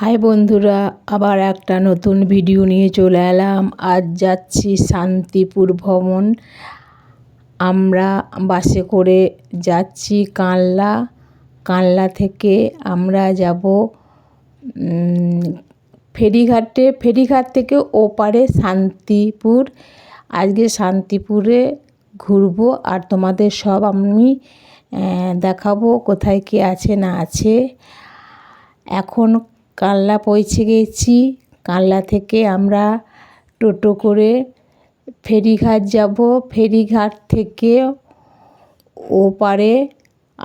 High বন্ধুরা, আবার একটা নতুন ভিডিও নিয়ে চলে এলাম। আজ যাচ্ছি শান্তিপুর ভ্রমণ। আমরা বাসে করে যাচ্ছি কানলা। কানলা থেকে আমরা যাব ফেরিঘাটে। ফেরিঘাট থেকে ওপারে শান্তিপুর। আজকে শান্তিপুরে ঘুরবো আর তোমাদের সব আমি দেখাবো কোথায় কী আছে না আছে। এখন কালনা পৌঁছে গেছি। কালনা থেকে আমরা টোটো করে ফেরিঘাট যাব। ফেরিঘাট থেকে ওপারে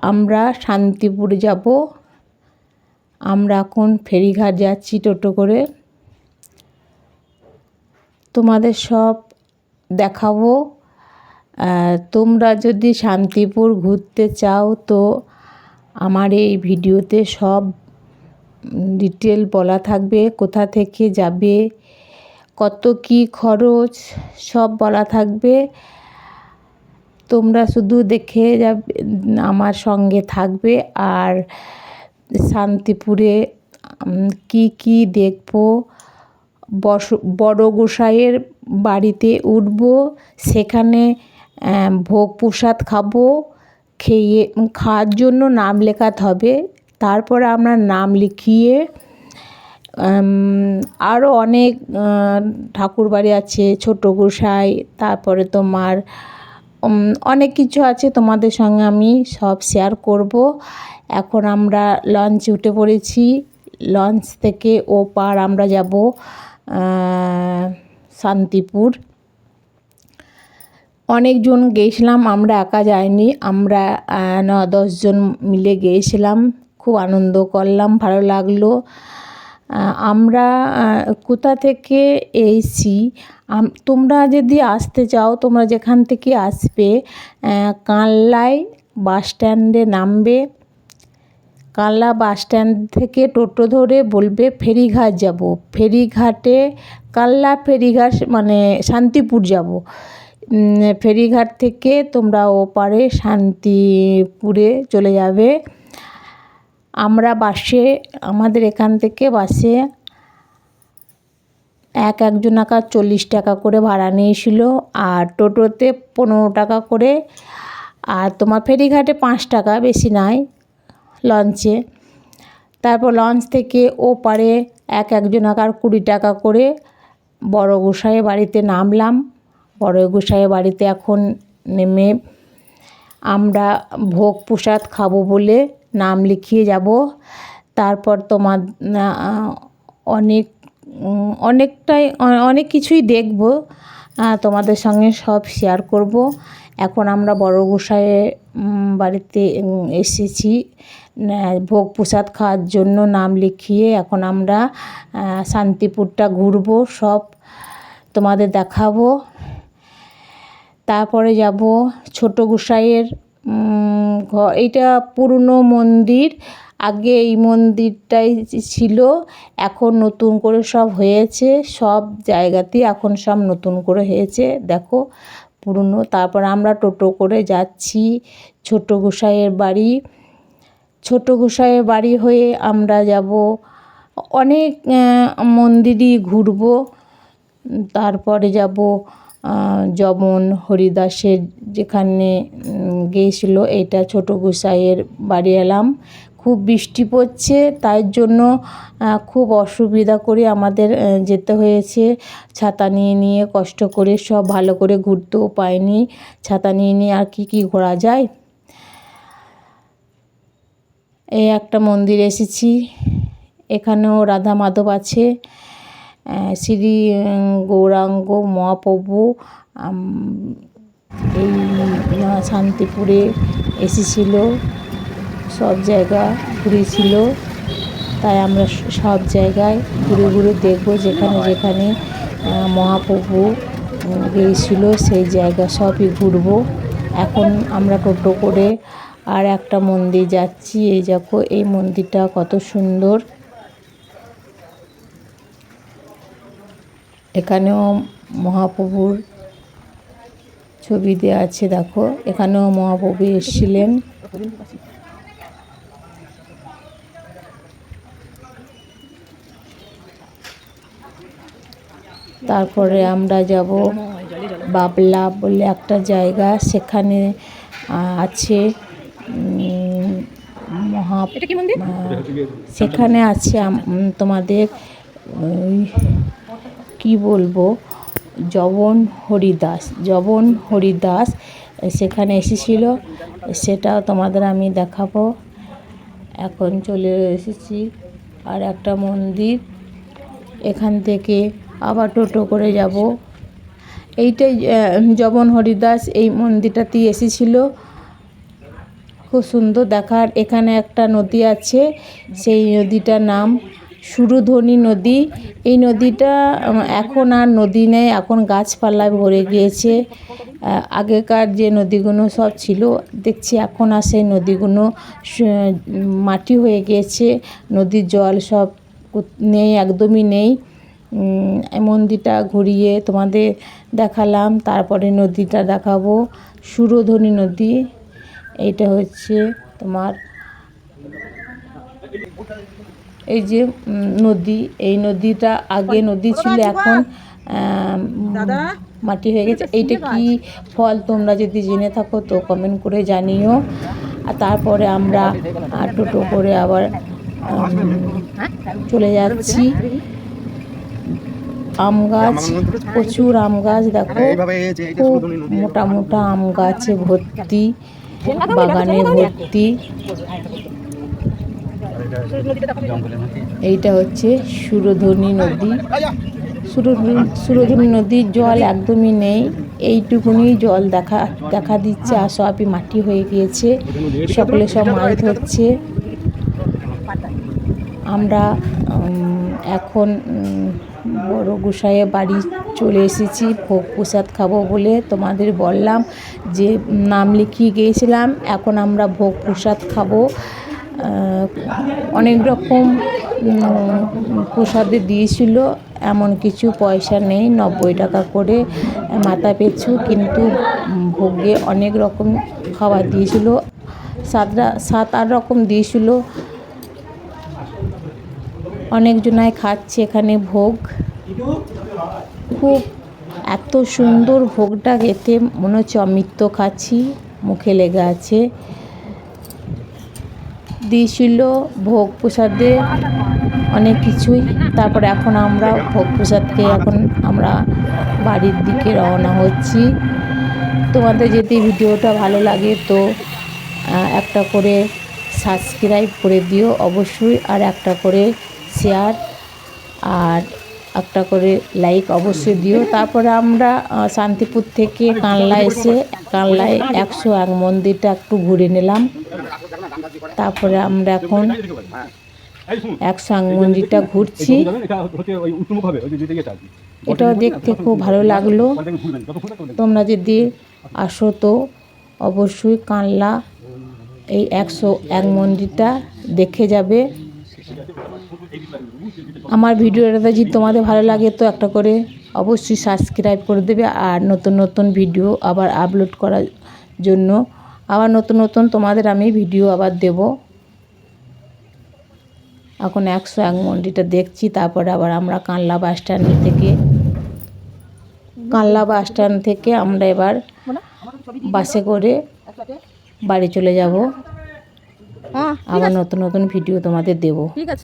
আমরা শান্তিপুর যাব। আমরা এখন ফেরিঘাট যাচ্ছি টোটো করে। তোমাদের সব দেখাবো। তোমরা যদি শান্তিপুর ঘুরতে চাও তো আমার এই ভিডিওতে সব ডিটেল বলা থাকবে, কোথা থেকে যাবে, কত কি খরচ, সব বলা থাকবে। তোমরা শুধু দেখে যাবে, আমার সঙ্গে থাকবে আর শান্তিপুরে কি কি দেখব, বস বড় গোসাইয়ের বাড়িতে উঠব, সেখানে ভোগ প্রসাদ খাব, খেয়ে খাওয়ার জন্য নাম লেখাতে হবে। তারপরে আমরা নাম লিখিয়ে আরও অনেক ঠাকুরবাড়ি আছে, ছোটো গোসাই, তারপরে তোমার অনেক কিছু আছে তোমাদের সঙ্গে আমি সব শেয়ার করব। এখন আমরা লঞ্চ উঠে পড়েছি। লঞ্চ থেকে ও পার আমরা যাব শান্তিপুর। অনেকজন গিয়েছিলাম আমরা একা যাইনি, আমরা ন দশজন মিলে গিয়েছিলাম খুব আনন্দ করলাম, ভালো লাগল। আমরা কোথা থেকে এসেছি? তোমরা যদি আসতে চাও, তোমরা যেখান থেকে আসবে কানলায় বাস স্ট্যান্ডে নামবে। কানলা বাস স্ট্যান্ড থেকে টোটো ধরে বলবে, ফেরিঘাট যাব। ফেরিঘাটে, কানলা ফেরিঘাট মানে শান্তিপুর যাব। ফেরিঘাট থেকে তোমরা ওপারে শান্তিপুরে চলে যাবে। আমরা বাসে, আমাদের এখান থেকে বাসে এক একজন একা চল্লিশ টাকা করে ভাড়া নিয়েছিল আর টোটোতে পনেরো টাকা করে আর তোমার ফেরিঘাটে পাঁচ টাকা, বেশি নাই লঞ্চে। তারপর লঞ্চ থেকে ওপারে এক একজন একার কুড়ি টাকা করে বড় গোসাইয়ের বাড়িতে নামলাম। বড় গোসাইয়ের বাড়িতে এখন নেমে আমরা ভোগ প্রসাদ খাব বলে নাম লিখিয়ে যাব। তারপর তোমার অনেক অনেকটাই অনেক কিছুই দেখব তোমাদের সঙ্গে সব শেয়ার করব। এখন আমরা বড় গোসাইয়ের বাড়িতে এসেছি। ভোগ প্রসাদ খাওয়ার জন্য নাম লিখিয়ে এখন আমরা শান্তিপুরটা ঘুরবো, সব তোমাদের দেখাবো। তারপরে যাব ছোট গোসাইয়ের ঘর এইটা পুরনো মন্দির। আগে এই মন্দিরটাই ছিল, এখন নতুন করে সব হয়েছে, সব জায়গাতেই এখন সব নতুন করে হয়েছে, দেখো পুরনো। তারপর আমরা টোটো করে যাচ্ছি ছোট গোসাইয়ের বাড়ি। ছোট গোসাইয়ের বাড়ি হয়ে আমরা যাব, অনেক মন্দিরই ঘুরবো। তারপরে যাব যেমন, হরিদাসের যেখানে গিয়েছিল এটা ছোটো গোসাইয়ের বাড়ি এলাম। খুব বৃষ্টি পড়ছে, তাই জন্য খুব অসুবিধা করে আমাদের যেতে হয়েছে। ছাতা নিয়ে নিয়ে কষ্ট করে সব ভালো করে ঘুরতেও পাইনি। ছাতা নিয়ে নিয়ে আর কি কি ঘোরা যায়? এই একটা মন্দির এসেছি। এখানেও রাধা মাধব আছে। শ্রী গৌরাঙ্গ মহাপ্রভু এই শান্তিপুরে এসেছিল, সব জায়গা ঘুরেছিল। তাই আমরা সব জায়গায় ঘুরে ঘুরে দেখব যেখানে যেখানে মহাপ্রভু গিয়েছিল, সেই জায়গা সবই ঘুরব। এখন আমরা টোটো করে আর একটা মন্দির যাচ্ছি। এই দেখো, এই মন্দিরটা কত সুন্দর। এখানেও মহাপ্রভুর ছবি দেওয়া আছে দেখো। এখানেও মহাপ্রভু এসেছিলেন। তারপরে আমরা যাব বাবলা বলে একটা জায়গা সেখানে আছে মহা সেখানে আছে তোমাদের ওই কি বলব? জবন হরিদাস জবন হরিদাস সেখানে এসেছিল। সেটাও তোমাদের আমি দেখাবো। এখন চলে এসেছি আর একটা মন্দির। এখান থেকে আবার টোটো করে যাব। এইটাই জবন হরিদাস এই মন্দিরটাতেই এসেছিল। খুব সুন্দর দেখার। এখানে একটা নদী আছে। সেই নদীটার নাম সুরধনী নদী। এই নদীটা এখন আর নদী নেই, এখন গাছপালায় ভরে গিয়েছে। আগেকার যে নদীগুলো সব ছিল, দেখছি এখন আর সেই নদীগুলো মাটি হয়ে গিয়েছে, নদীর জল সব নেই, একদমই নেই। মন্দিরটা ঘুরিয়ে তোমাদের দেখালাম, তারপরে নদীটা দেখাবো। সুরধনী নদী, এইটা হচ্ছে তোমার এই যে নদী এই নদীটা আগে নদী ছিল এখন মাটি হয়ে গেছে। এইটা কি ফল? তোমরা যদি জেনে থাকো তো কমেন্ট করে জানিও। আর তারপরে আমরা টোটো করে আবার চলে যাচ্ছি। আম গাছ প্রচুর আম গাছ দেখো। খুব মোটা মোটা আম গাছে ভর্তি বাগানে ভর্তি। এইটা হচ্ছে সুরধনী নদী। সুরধনী নদীর জল একদমই নেই। এইটুকুনি জল দেখা দেখা দিচ্ছে আর সবই মাটি হয়ে গিয়েছে। সকলে সব মাছ ধরছে। আমরা এখন বড় গোসাইয়ের বাড়ি চলে এসেছি। ভোগ প্রসাদ খাব বলে তোমাদের বললাম যে, নাম লিখিয়ে গিয়েছিলাম। এখন আমরা ভোগ প্রসাদ খাব। অনেক রকম প্রসাদে দিয়েছিল, এমন কিছু পয়সা নেই, নব্বই টাকা করে মাথা পিছু কিন্তু ভোগে অনেক রকম খাবার দিয়েছিল সাতটা সাত আট রকম দিয়েছিল। অনেকজনায় খাচ্ছে এখানে ভোগ। খুব এত সুন্দর ভোগটা খেতে মনে হচ্ছে অমৃত খাচ্ছি, মুখে লেগে আছে। দিয়েছিল ভোগ প্রসাদে অনেক কিছুই। তারপরে এখন আমরা ভোগ প্রসাদকে এখন আমরা বাড়ির দিকে রওনা হচ্ছি। তোমাদের যদি ভিডিওটা ভালো লাগে তো একটা করে সাবস্ক্রাইব করে দিও অবশ্যই, আর একটা করে শেয়ার, আর একটা করে লাইক অবশ্যই দিও। তারপরে আমরা শান্তিপুর থেকে কানলা এসে, কানলায় একশো এক মন্দিরটা একটু ঘুরে নিলাম। তারপরে আমরা এখন এক মন্দিরটা ঘুরছি। এটাও দেখতে খুব ভালো লাগল। তোমরা যদি আসো তো অবশ্যই কানলা এই একশো এক মন্দিরটা দেখে যাবে। আমার ভিডিওটা যদি তোমাদের ভালো লাগে তো একটা করে অবশ্যই সাবস্ক্রাইব করে দেবে আর নতুন নতুন ভিডিও আবার আপলোড করার জন্য আবার নতুন নতুন তোমাদের আমি ভিডিও আবার দেব। এখন একশো এক মন্ডিটা দেখছি তারপরে আবার আমরা কানলা বাস স্ট্যান্ড থেকে কানলা বাস স্ট্যান্ড থেকে আমরা এবার বাসে করে বাড়ি চলে যাব। হ্যাঁ আবার নতুন নতুন ভিডিও তোমাদের দেবো। ঠিক আছে।